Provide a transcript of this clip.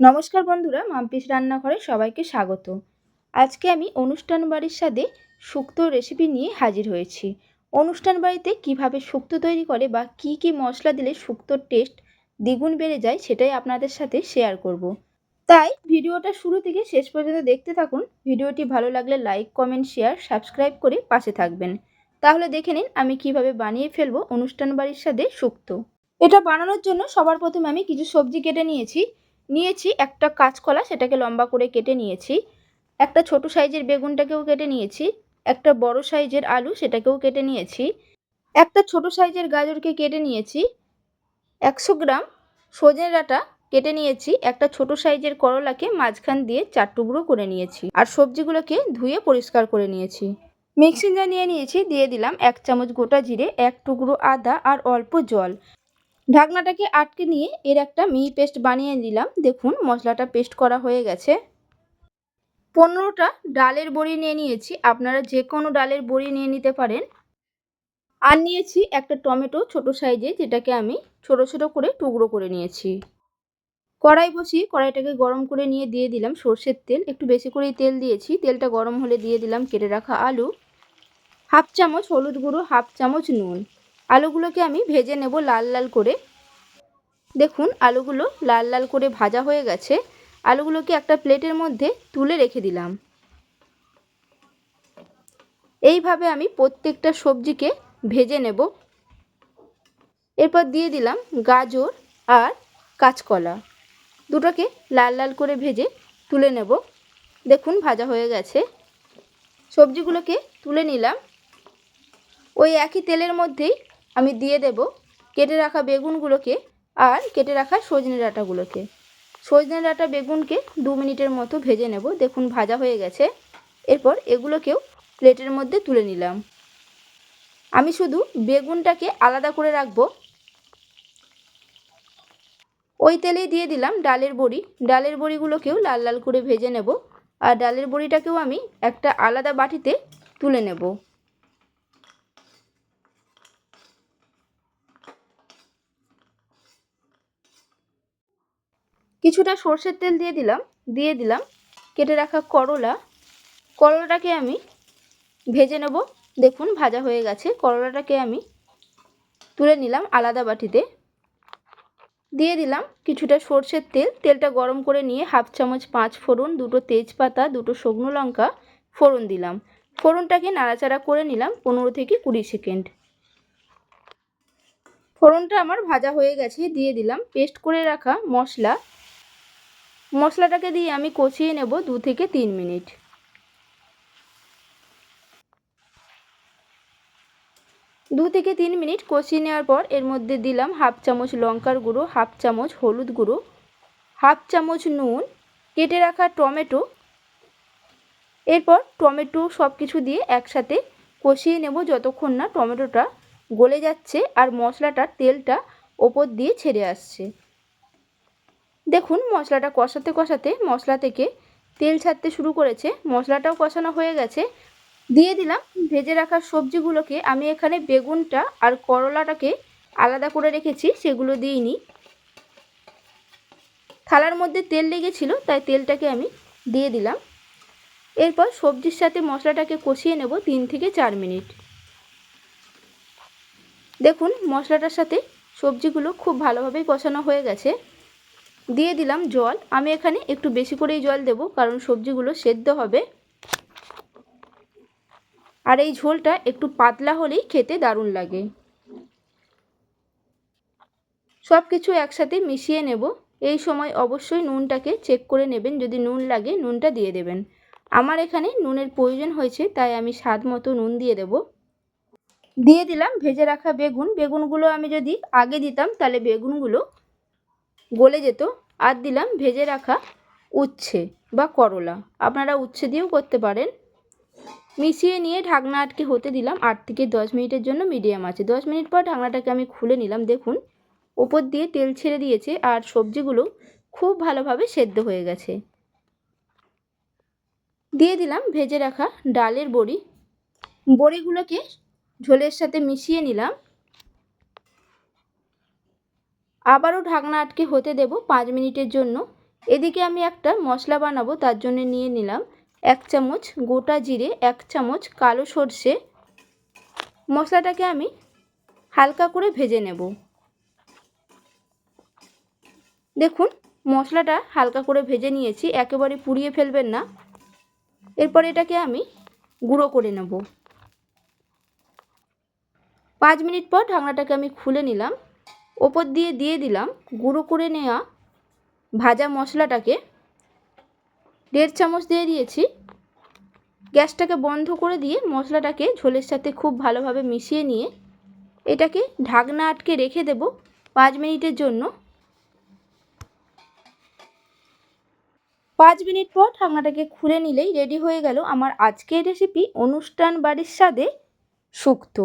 নমস্কার বন্ধুরা, মাম্পিস রান্নাঘরে সবাইকে স্বাগত। আজকে আমি অনুষ্ঠান বাড়ির সাথে শুক্তো রেসিপি নিয়ে হাজির হয়েছি। অনুষ্ঠান বাড়িতে কীভাবে শুক্তো তৈরি করে বা কি কি মশলা দিলে শুক্তোর টেস্ট দ্বিগুণ বেড়ে যায় সেটাই আপনাদের সাথে শেয়ার করব। তাই ভিডিওটা শুরু থেকে শেষ পর্যন্ত দেখতে থাকুন। ভিডিওটি ভালো লাগলে লাইক কমেন্ট শেয়ার সাবস্ক্রাইব করে পাশে থাকবেন। তাহলে দেখে নিন আমি কীভাবে বানিয়ে ফেলব অনুষ্ঠান বাড়ির সাথে শুক্তো। এটা বানানোর জন্য সবার প্রথমে আমি কিছু সবজি কেটে নিয়েছি। নিয়েছি, একটা কাঁচকলা সেটাকে লম্বা করে কেটে নিয়েছি, একটা ছোট সাইজের বেগুনটাকেও কেটে নিয়েছি, একটা বড় সাইজের আলু সেটাকেও কেটে নিয়েছি, একটা ছোট সাইজের গাজরকে কেটে নিয়েছি, একশো গ্রাম সজনে ডাঁটা কেটে নিয়েছি, একটা ছোট সাইজের করলাকে মাঝখান দিয়ে চার টুকরো করে নিয়েছি আর সবজিগুলোকে ধুয়ে পরিষ্কার করে নিয়েছি। মিক্সিং জার নিয়ে নিয়েছি, দিয়ে দিলাম এক চামচ গোটা জিরে, এক টুকরো আদা আর অল্প জল। ঢাকনাটাকে আটকে নিয়ে এর একটা মিহি পেস্ট বানিয়ে দিলাম দেখুন, মশলাটা পেস্ট করা হয়ে গেছে। পনেরোটা ডালের বড়ি নিয়ে নিয়েছি। আপনারা যে কোনো ডালের বড়ি নিয়ে নিতে পারেন। আর নিয়েছি একটা টমেটো ছোট সাইজে, যেটাকে আমি ছোট ছোট করে টুকরো করে নিয়েছি। কড়াই বসিয়ে কড়াইটাকে গরম করে নিয়ে দিয়ে দিলাম সর্ষের তেল। একটু বেশি করেই তেল দিয়েছি। তেলটা গরম হলে দিয়ে দিলাম কেটে রাখা আলু। হাফ চামচ হলুদ গুঁড়ো, হাফ চামচ নুন। আলুগুলোকে আমি ভেজে নেব লাল লাল করে। দেখুন, আলুগুলো লাল লাল করে ভাজা হয়ে গেছে। আলুগুলোকে একটা প্লেটের মধ্যে তুলে রেখে দিলাম। এইভাবে আমি প্রত্যেকটা সবজিকে ভেজে নেব। এরপর দিয়ে দিলাম গাজর আর কাঁচকলা। দুটোকে লাল লাল করে ভেজে তুলে নেব। দেখুন, ভাজা হয়ে গেছে। সবজিগুলোকে তুলে নিলাম। ওই একই তেলের মধ্যেই আমি দিয়ে দেব কেটে রাখা বেগুনগুলোকে আর কেটে রাখা সজনে ডাঁটাগুলোকে। সজনে ডাঁটা বেগুনকে দু মিনিটের মতো ভেজে নেব। দেখুন, ভাজা হয়ে গেছে। এরপর এগুলোকেও প্লেটের মধ্যে তুলে নিলাম। আমি শুধু বেগুনটাকে আলাদা করে রাখব। ওই তেলেই দিয়ে দিলাম ডালের বড়ি। ডালের বড়িগুলোকেও লাল লাল করে ভেজে নেব। আর ডালের বড়িটাকেও আমি একটা আলাদা বাটিতে তুলে নেব। কিছুটা সর্ষের তেল দিয়ে দিলাম দিয়ে দিলাম। কেটে রাখা করলা। করলাটাকে আমি ভেজে নেব। দেখুন, ভাজা হয়ে গেছে। করলাটাকে আমি তুলে নিলাম আলাদা বাটিতে। দিয়ে দিলাম কিছুটা সর্ষের তেল। তেলটা গরম করে নিয়ে হাফ চামচ পাঁচ ফোড়ন, দুটো তেজপাতা, দুটো শুকনো লঙ্কা ফোড়ন দিলাম। ফোড়নটাকে নাড়াচাড়া করে নিলাম পনেরো থেকে কুড়ি সেকেন্ড। ফোড়নটা আমার ভাজা হয়ে গেছে। দিয়ে দিলাম পেস্ট করে রাখা মশলা। মশলাটাকে দিয়ে আমি কষিয়ে নেব দু থেকে তিন মিনিট। দু থেকে তিন মিনিট কষিয়ে নেওয়ার পর এর মধ্যে দিলাম হাফ চামচ লঙ্কার গুঁড়ো, হাফ চামচ হলুদ গুঁড়ো, হাফ চামচ নুন, কেটে রাখা টমেটো। এরপর টমেটো সব কিছু দিয়ে একসাথে কষিয়ে নেব যতক্ষণ না টমেটোটা গলে যাচ্ছে আর মশলাটার তেলটা ওপর দিয়ে ছেড়ে আসছে। দেখুন, মশলাটা কষাতে কষাতে মশলা থেকে তেল ছাড়তে শুরু করেছে। মশলাটাও কষানো হয়ে গেছে। দিয়ে দিলাম ভেজে রাখা সবজিগুলোকে। আমি এখানে বেগুনটা আর করলাটাকে আলাদা করে রেখেছি, সেগুলো দিইনি। থালার মধ্যে তেল লেগেছিল, তাই তেলটাকে আমি দিয়ে দিলাম। এরপর সবজির সাথে মশলাটাকে কষিয়ে নেব তিন থেকে চার মিনিট। দেখুন, মশলাটার সাথে সবজিগুলো খুব ভালোভাবেই কষানো হয়ে গেছে। দিয়ে দিলাম জল। আমি এখানে একটু বেশি করেই জল দেব, কারণ সবজিগুলো সেদ্ধ হবে। আর এই ঝোলটা একটু পাতলা হলেই খেতে দারুণ লাগে। সব কিছু একসাথে মিশিয়ে নেব। এই সময় অবশ্যই নুনটাকে চেক করে নেবেন। যদি নুন লাগে, নুনটা দিয়ে দেবেন। আমার এখানে নুনের প্রয়োজন হয়েছে, তাই আমি স্বাদ মতো নুন দিয়ে দেব। দিয়ে দিলাম ভেজে রাখা বেগুন। বেগুনগুলো আমি যদি আগে দিতাম, তাহলে বেগুনগুলো গলে যেত। আর দিলাম ভেজে রাখা উচ্ছে বা করলা। আপনারা উচ্ছে দিয়েও করতে পারেন। মিশিয়ে নিয়ে ঢাকনা আটকে হতে দিলাম আট থেকে দশ মিনিটের জন্য মিডিয়াম আছে। দশ মিনিট পর ঢাকনাটাকে আমি খুলে নিলাম। দেখুন, ওপর দিয়ে তেল ছেড়ে দিয়েছে আর সবজিগুলো খুব ভালোভাবে সেদ্ধ হয়ে গেছে। দিয়ে দিলাম ভেজে রাখা ডালের বড়ি। বড়িগুলোকে ঝোলের সাথে মিশিয়ে নিলাম। আবারও ঢাকনা আটকে হতে দেব পাঁচ মিনিটের জন্য। এদিকে আমি একটা মশলা বানাবো, তার জন্য নিয়ে নিলাম এক চামচ গোটা জিরে, এক চামচ কালো সর্ষে। মশলাটাকে আমি হালকা করে ভেজে নেব। দেখুন, মশলাটা হালকা করে ভেজে নিয়েছি, একেবারে পুড়িয়ে ফেলবেন না। এরপর এটাকে আমি গুঁড়ো করে নেব। পাঁচ মিনিট পর ঢাকনাটাকে আমি খুলে নিলাম। ওপর দিয়ে দিয়ে দিলাম, গুঁড়ো করে নেওয়া ভাজা মশলাটাকে। দেড় চামচ দিয়ে দিয়েছি। গ্যাসটাকে বন্ধ করে দিয়ে মশলাটাকে ঝোলের সাথে খুব ভালোভাবে মিশিয়ে নিয়ে এটাকে ঢাকনা আটকে রেখে দেব পাঁচ মিনিটের জন্য। পাঁচ মিনিট পর ঢাকনাটাকে খুলে নিলেই রেডি হয়ে গেল আমার আজকের রেসিপি অনুষ্ঠান বাড়ির স্বাদে শুক্তো